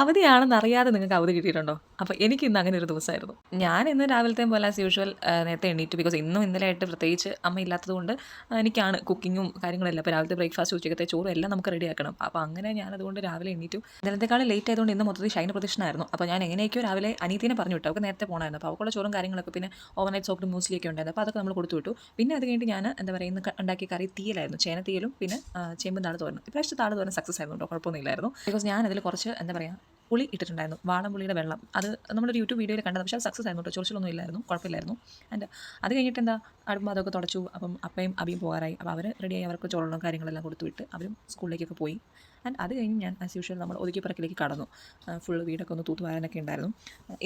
അവധിയാണെന്ന് അറിയാതെ നിങ്ങൾക്ക് അവധി കിട്ടിയിട്ടുണ്ടോ? അപ്പോൾ എനിക്ക് ഇന്ന് അങ്ങനെ ഒരു ദിവസമായിരുന്നു. ഞാൻ ഇന്ന് രാവിലത്തെയും പോലെ ആസ് യൂഷ്വൽ നേരത്തെ എണീറ്റ്. ബിക്കോസ് ഇന്നും ഇന്നലെ ആയിട്ട് പ്രത്യേകിച്ച് അമ്മ ഇല്ലാത്തത് കൊണ്ട് എനിക്കാണ് കുക്കിങ്ങും കാര്യങ്ങളെല്ലാം. അപ്പോൾ രാവിലത്തെ ബ്രേക്ക്ഫാസ്റ്റ് ഉച്ചക്കത്തെ ചോറും എല്ലാം നമുക്ക് റെഡിയാക്കണം അപ്പോൾ അങ്ങനെ ഞാൻ അതുകൊണ്ട് രാവിലെ എണീറ്റു. ഇന്നലത്തെക്കാളും ലേറ്റ് ആയതുകൊണ്ട് ഇന്ന് മൊത്തത്തിൽ ഷൈന പ്രദക്ഷിണമായിരുന്നു അപ്പോൾ ഞാൻ എങ്ങനെയൊക്കെയോ രാവിലെ അനീതിനെ പറഞ്ഞു വിട്ടു. അവർക്ക് നേരത്തെ പോകണമായിരുന്നു അപ്പോൾ അവൾക്കുള്ള ചോറും കാര്യങ്ങളൊക്കെ പിന്നെ ഓവർനൈറ്റ് സോക്ട് മ്യൂസ്ലിയൊക്കെ ഉണ്ടായിരുന്നു. അപ്പോൾ അതൊക്കെ നമ്മൾ കൊടുത്തു വിട്ടു. പിന്നെ അത് കഴിഞ്ഞിട്ട് ഞാൻ എന്താ പറയുക ഇന്ന് ഉണ്ടാക്കിയ കറി തീയലായിരുന്നു. ചേന തീയലും പിന്നെ ചേമ്പും താൾ തോരണം ഇപ്രാവശ്യത്തെ താൾ തോരണം സക്സസ് ആയിരുന്നു കേട്ടോ. കുഴപ്പമൊന്നുമില്ലായിരുന്നു. ബിക്കോസ് ഞാൻ അതിൽ കുറച്ച് എന്താ പറയുക പുളി ഇട്ടിട്ടുണ്ടായിരുന്നു. വാളംപുളിയുടെ വെള്ളം. അത് നമ്മളൊരു യൂട്യൂബ് വീഡിയോയിൽ കണ്ടത് പക്ഷേ അത് സക്സസ് ആയിരുന്നു കേട്ടോ. ചൊറിച്ചിലൊന്നും ഇല്ലായിരുന്നു. കുഴപ്പമില്ലായിരുന്നു. ആൻഡ് അത് കഴിഞ്ഞിട്ട് എന്താ അടുമ്പോൾ അതൊക്കെ തുടച്ചു. അപ്പം അപ്പയും അബിയും പോകാറായി. അപ്പോൾ അവർ റെഡിയായി അവർക്ക് ചോറും കാര്യങ്ങളെല്ലാം കൊടുത്തു വിട്ട് അവരും സ്കൂളിലേക്കൊക്കെ പോയി. ആൻഡ് അത് കഴിഞ്ഞ് ഞാൻ ആസ് യൂഷ്വൽ നമ്മൾ ഒതുക്കിപ്പറക്കിലേക്ക് കടന്നു. ഫുൾ വീടൊക്കെ ഒന്ന് തൂത്തുവാരാനൊക്കെ ഉണ്ടായിരുന്നു.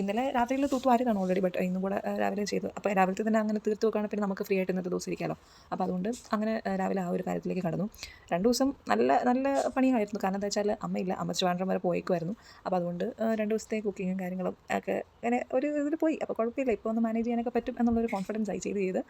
ഇന്നലെ രാത്രിയിൽ തൂത്തുവാരിയതാണ് ഓൾറെഡി ബട്ട് ഇന്നും കൂടെ രാവിലെ ചെയ്തു. അപ്പോൾ രാവിലത്തെ തന്നെ അങ്ങനെ തീർത്ത് വെക്കുകയാണെങ്കിൽ പിന്നെ നമുക്ക് ഫ്രീ ആയിട്ട് ഇന്നത്തെ ദിവസം ഇരിക്കാമല്ലോ അപ്പോൾ അതുകൊണ്ട് അങ്ങനെ രാവിലെ ആ ഒരു കാര്യത്തിലേക്ക് കടന്നു. രണ്ട് ദിവസം നല്ല നല്ല പണിയായിരുന്നു. കാരണം എന്താ വെച്ചാൽ അമ്മയില്ല. അമ്മ ട്രിവാൻഡ്രം വരെ പോയേക്കുമായിരുന്നു അപ്പോൾ അതുകൊണ്ട് രണ്ട് ദിവസത്തെ കുക്കിങ്ങും കാര്യങ്ങളും ഒക്കെ അങ്ങനെ ഒരു ഇതിൽ പോയി. അപ്പോൾ കുഴപ്പമില്ല. ഇപ്പോൾ ഒന്ന് മാനേജ് ചെയ്യാനൊക്കെ പറ്റും എന്നുള്ളൊരു കോൺഫിഡൻസ് ആയി ചെയ്ത് ചെയ്ത്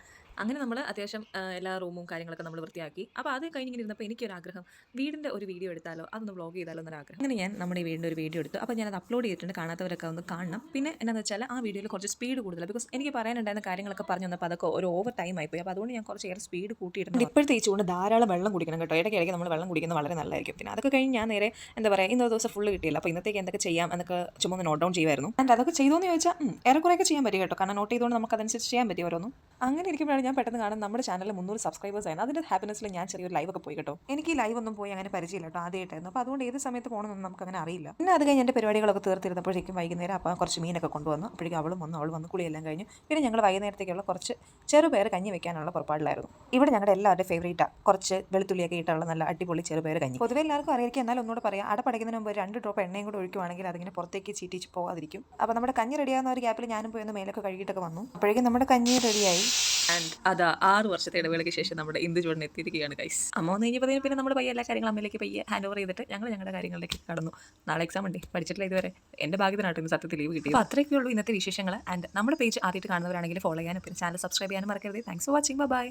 അങ്ങനെ നമ്മൾ അത്യാവശ്യം എല്ലാ റൂമും കാര്യങ്ങളൊക്കെ നമ്മൾ വൃത്തിയാക്കി. അപ്പോൾ അത് കഴിഞ്ഞിങ്ങനെ ഇരുന്നപ്പോൾ എനിക്കൊരു ആഗ്രഹം വീടിന്റെ ഒരു വീഡിയോ എടുത്താലോ അതൊന്ന് വ്ളോഗ് ചെയ്താലോ എന്നൊരു ആഗ്രഹം അങ്ങനെ ഞാൻ നമ്മുടെ വീടിന്റെ ഒരു വീഡിയോ എടുത്തു. അപ്പോൾ ഞാനത് അപ്ലോഡ് ചെയ്തിട്ടുണ്ട് കാണാത്തവരൊക്കെ ഒന്ന് കാണണം. പിന്നെ എന്താണെന്ന് വെച്ചാൽ ആ വീഡിയോയിൽ കുറച്ച് സ്പീഡ് കൂടുതലാണ് ബിക്കോസ് എനിക്ക് പറയാനുണ്ടായിരുന്ന കാര്യങ്ങളൊക്കെ പറഞ്ഞു വന്നപ്പോൾ അതൊക്കെ ഒരു ഓവർ ടൈം ആയിപ്പോയി. അപ്പോൾ അതുകൊണ്ട് ഞാൻ കുറച്ച് ഏറെ സ്പീഡ് കൂട്ടിയിട്ടുണ്ട്. ഇപ്പോഴത്തെ ഈ ധാരാളം വെള്ളം കുടിക്കണം കേട്ടോ. ഇടയ്ക്ക് ഇടയ്ക്ക് നമ്മൾ വെള്ളം കുടിക്കുന്നത് വളരെ നല്ലതായിരിക്കും. പിന്നെ അതൊക്കെ കഴിഞ്ഞ് ഞാൻ നേരെ എന്താ പറയുക ഇന്നത്തെ ദിവസം ഫുള്ള് കിട്ടിയില്ല. അപ്പോൾ ഇന്നത്തേക്ക് എന്തൊക്കെ ചെയ്യാം എന്നൊക്കെ ചുമ്മാ ഒന്ന് നോട്ട് ഡൗൺ ചെയ്യുമായിരുന്നു ആൻഡ് അതൊക്കെ ചെയ്തോന്ന് ചോദിച്ചാൽ ഏറെക്കുറെയൊക്കെ ചെയ്യാൻ പറ്റും കേട്ടോ. കാരണം നോട്ട് ചെയ്തുകൊണ്ട് നമുക്ക് അതനുസരിച്ച് ചെയ്യാൻ പറ്റും ഓരോന്നും. അങ്ങനെ ഇരിക്കുമ്പോഴാണ് ഞാൻ പെട്ടെന്ന് കാണാൻ നമ്മുടെ ചാനലിൽ മുന്നൂറ് സബ്സ്ക്രൈബേഴ്സ് ആയിരുന്നു. അതിന്റെ ഹാപ്പിനെസ്സിൽ ഞാൻ ചെറിയൊരു ലൈവ് ഒക്കെ പോയി കേട്ടോ. എനിക്ക് ഈ ലൈവ് ഒന്നും പോയി അങ്ങനെ പരിചയമില്ല കേട്ടോ ആദ്യമായിട്ടായിരുന്നു. അപ്പോൾ അതുകൊണ്ട് ഏത് സമയത്ത് പോകണമെന്നൊന്നും നമുക്ക് അങ്ങനെ അറിയില്ല. പിന്നെ അത് കഴിഞ്ഞ് എന്റെ പരിപാടികളൊക്കെ തീർത്തിരുന്നപ്പോഴേക്കും വൈകുന്നേരം അപ്പോൾ കുറച്ച് മീനൊക്കെ കൊണ്ടുവന്നു. അപ്പോഴേക്കും അവളും വന്നു അവൾ വന്ന് കുളിയെല്ലാം കഴിഞ്ഞു. പിന്നെ ഞങ്ങൾ വൈകുന്നേരത്തേക്കുള്ള കുറച്ച് ചെറുപേർ കഞ്ഞി വെക്കാനുള്ള പുറപ്പാടിലായിരുന്നു. ഇവിടെ ഞങ്ങളുടെ എല്ലാവരുടെ ഫേവറേറ്റാണ് കുറച്ച് വെളുത്തുള്ളിയൊക്കെ ഇട്ടുള്ള നല്ല അടിപൊളി ചെറുപേർ കഞ്ഞി. പൊതുവെ എല്ലാവർക്കും അറിയായിരിക്കും എന്നാലും ഒന്നുകൂടെ പറയാം. അടപ്പടയ്ക്കുന്നതിന് മുമ്പ് രണ്ട് ഡ്രോപ്പ് എണ്ണയും കൂടെ ഒഴിക്കുവാണെങ്കിൽ അതിങ്ങനെ പുറത്തേക്ക് ചീറ്റിച്ച് പോകാതിരിക്കും അപ്പോൾ നമ്മുടെ കഞ്ഞി റെഡിയാകുന്ന ഒരു ഗ്യാപ്പിൽ ഞാനും പോയി ഒന്ന് മേലൊക്കെ കഴുകിയിട്ടൊക്കെ വന്നു. അപ്പോഴേക്കും നമ്മുടെ കഞ്ഞി റെഡിയായി ആൻഡ് അതാ ആറ് വർഷത്തെ ഇടവേളയ്ക്ക് ശേഷം നമ്മുടെ ഇന്ദു ചോടൻ എത്തിയിരിക്കുകയാണ് കൈസ് അമ്മ വന്ന് കഴിഞ്ഞപ്പോൾ പിന്നെ നമ്മൾ പയ്യെ എല്ലാ കാര്യങ്ങളും അമ്മയിലേക്ക് പയ്യെ ഹാൻഡ് ഓവർ ചെയ്തിട്ട് ഞങ്ങൾ ഞങ്ങളുടെ കാര്യങ്ങളിലേക്ക് കടന്നു. നാളെ എക്സാം ഉണ്ട്. പഠിച്ചിട്ടില്ല ഇതുവരെ. എന്റെ ഭാഗ്യത്തിനായിട്ട് ഇന്ന് സത്യത്തിൽ ലീവ് കിട്ടി അപ്പോൾ അത്രയൊക്കെ ഉള്ളൂ ഇന്നത്തെ വിശേഷങ്ങൾ ആൻഡ് നമ്മുടെ പേജ് ആദ്യമായിട്ട് കാണുന്നവരാണെങ്കിൽ ഫോളോ ചെയ്യാനും പിന്നെ ചാനൽ സബ്സ്ക്രൈബ് ചെയ്യാനും മറക്കരുത്. Thanks for watching bye